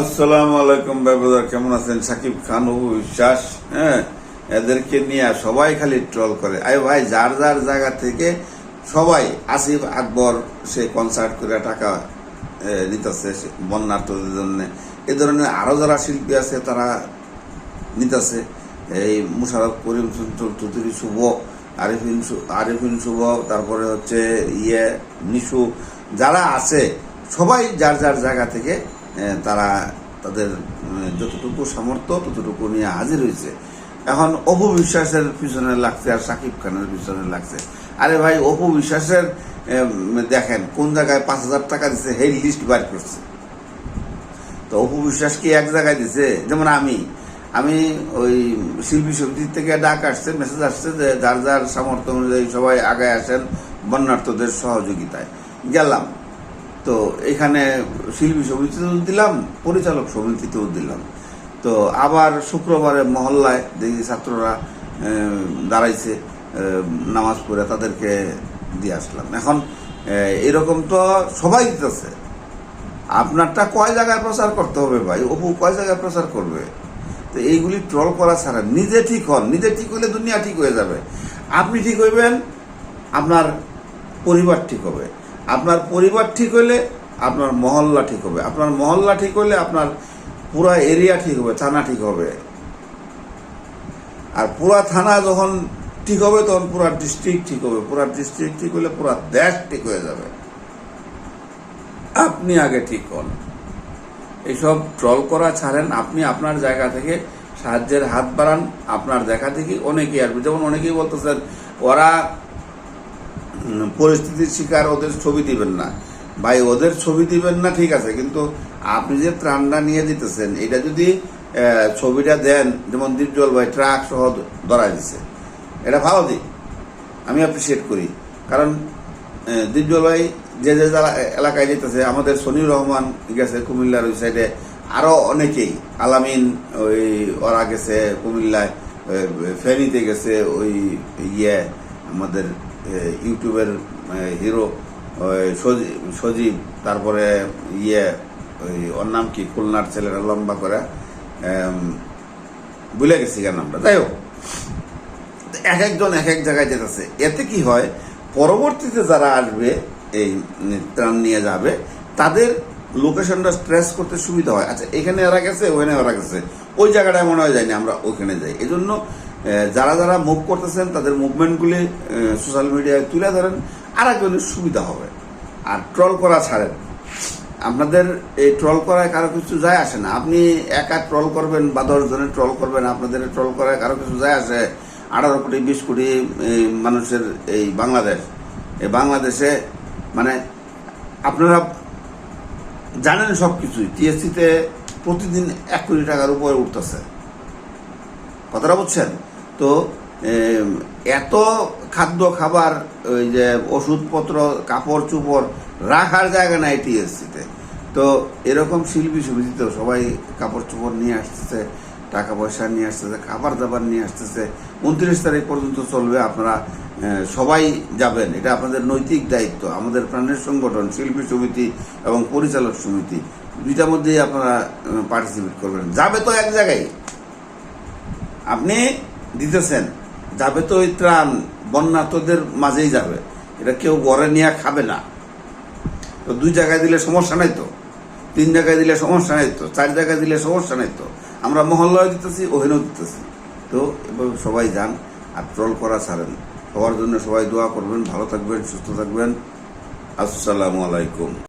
আসসালামু আলাইকুম ব্যবদার কেমন আছেন? সাকিব খান অপু বিশ্বাস হ্যাঁ? এদেরকে নিয়ে সবাই খালি ট্রল করে। আরে ভাই, যার যার জায়গা থেকে সবাই, আসিফ আকবর, সে কনসার্ট করে টাকা নিতেছে বন্যার্থদের জন্য। এ ধরনের আরও যারা শিল্পী আছে, তারা নিতেছে। এই মুশারফ করিম চৌধুরী, শুভ, আরিফিন আরিফিন শুভ, তারপরে হচ্ছে ইয়ে নিশু, যারা আছে, সবাই যার যার জায়গা থেকে তারা তাদের যতটুকু সামর্থ্য, ততটুকু নিয়ে হাজির হয়েছে। এখন অপু বিশ্বাসের পিছনে লাগছে আর সাকিব খানের পিছনে লাগছে। আরে ভাই, অপু বিশ্বাসের দেখেন, কোন জায়গায় পাঁচ হাজার টাকা দিচ্ছে সেই লিস্ট বার করছে। তো অপু বিশ্বাস কি এক জায়গায় দিছে? যেমন আমি আমি ওই শিল্পী সমিতির থেকে ডাক আসছে মেসেজ আসছে যে যার যার সামর্থ্য অনুযায়ী সবাই আগায় আসেন বন্যার্থদের সহযোগিতায়। গেলাম। তো এখানে শিল্পী সমিতিতেও দিলাম, পরিচালক সমিতিতেও দিলাম। তো আবার শুক্রবারে মহল্লায় দেখি ছাত্ররা দাঁড়াইছে নামাজ পড়ে তাদেরকে দিয়ে আসলাম। এখন এরকম তো সবাই দিতেছে। আপনারটা কয় জায়গায় প্রচার করতে হবে ভাই? অপু কয় জায়গায় প্রচার করবে? তো এইগুলি ট্রল করা ছাড়া নিজে ঠিক হন, নিজে ঠিক হলে দুনিয়া ঠিক হয়ে যাবে। আপনি ঠিক হইবেন, আপনার পরিবার ঠিক হবে। আপনার পরিবার ঠিক হইলে আপনার মহল্লা ঠিক হবে। আপনার মহল্লা ঠিক হইলে আপনার পুরা এরিয়া ঠিক হবে, থানা ঠিক হবে। আর পুরা থানা যখন ঠিক হবে, তখন পুরা ডিস্ট্রিক্ট ঠিক হবে। পুরা ডিস্ট্রিক্ট ঠিক হলে পুরা দেশ ঠিক হয়ে যাবে। আপনি আগে ঠিক হন। এইসব ট্রল করা ছাড়েন, আপনি আপনার জায়গা থেকে সাহায্যের হাত বাড়ান, আপনার দেখা দেখি অনেকেই আসবে। যেমন অনেকেই বলতেছেন, ওরা পরিস্থিতির শিকার ওদের ছবি দিবেন না। ভাই ওদের ছবি দিবেন না ঠিক আছে কিন্তু আপনি যে ত্রাণটা নিয়ে দিতেছেন এটা যদি ছবিটা দেন যেমন দীপজল ভাই ট্রাক সহ ধরা দিছে এটা ভালো দিক। আমি অ্যাপ্রিসিয়েট করি। কারণ আহ, দীপজল ভাই যে যে এলাকায় যেতেছে আমাদের সনির রহমান গেছে কুমিল্লার ওই সাইডে আরও অনেকেই আলামিন ওই ওরা গেছে কুমিল্লায় ফেনীতে গেছে ওই ইয়ে আমাদের ইউটিউবের হিরো সজীব তারপরে ইয়ে ওই ওর নাম কি? খুলনার ছেলেরা লম্বা করে ভুলে গেছি কেন নামটা। যাই হোক এক একজন এক এক জায়গায় যেতেছে। এতে কি হয় পরবর্তীতে যারা আসবে এই ত্রাণ নিয়ে যাবে তাদের লোকেশনটা স্ট্রেস করতে সুবিধা হয়। আচ্ছা এখানে এরা গেছে ওখানে ওরা গেছে। ওই জায়গাটায় মনে হয় যায়নি আমরা ওইখানে যাই। এই জন্য আহ, যারা যারা মুভ করতেছেন, তাদের মুভমেন্টগুলি সোশ্যাল মিডিয়ায় তুলে ধরেন আর একজনের সুবিধা হবে। আর ট্রল করা ছাড়েন। আপনাদের এই ট্রল করায় কারও কিছু যায় আসে না। আপনি একা ট্রল করবেন বা দশ জনের ট্রল করবেন, আপনাদের ট্রল করায় কারও কিছু যায় আসে। আঠারো কোটি, বিশ কোটি মানুষের এই বাংলাদেশ। এই বাংলাদেশে মানে আপনারা জানেন সব কিছুই টিএসসিতে প্রতিদিন এক কোটি টাকার উপরে উঠতেছে। কথাটা বুঝছেন? তো এত খাদ্য খাবার, ওই যে ওষুধপত্র, কাপড় চুপড় রাখার জায়গা নাই টিএসসিতে। তো এরকম শিল্পী সমিতিতেও সবাই কাপড় চোপড় নিয়ে আসতেছে, টাকা পয়সা নিয়ে আসতেছে, খাবার দাবার নিয়ে আসতেছে। উনত্রিশ তারিখ পর্যন্ত চলবে, আপনারা সবাই যাবেন। এটা আপনাদের নৈতিক দায়িত্ব, আমাদের প্রাণের সংগঠন, শিল্পী সমিতি এবং পরিচালক সমিতি। দুইটার মধ্যেই আপনারা পার্টিসিপেট করবেন। যাবে তো এক জায়গায়। আপনি দিতেছেন, যাবে তো ওই ত্রাণ, বন্যা তোদের মাঝেই যাবে। এটা কেউ ঘরে নিয়ে খাবে না। তো দুই জায়গায় দিলে সমস্যা নাই তো? তিন জায়গায় দিলে সমস্যা নাই তো? চার জায়গায় দিলে সমস্যা নাই তো? আমরা মহল্লায় দিতেছি, ওখানেও দিতেছি। তো এভাবে সবাই যান, আর ট্রল করা ছাড়েন। সবার জন্য সবাই দোয়া করবেন, ভালো থাকবেন, সুস্থ থাকবেন। আসসালামু আলাইকুম।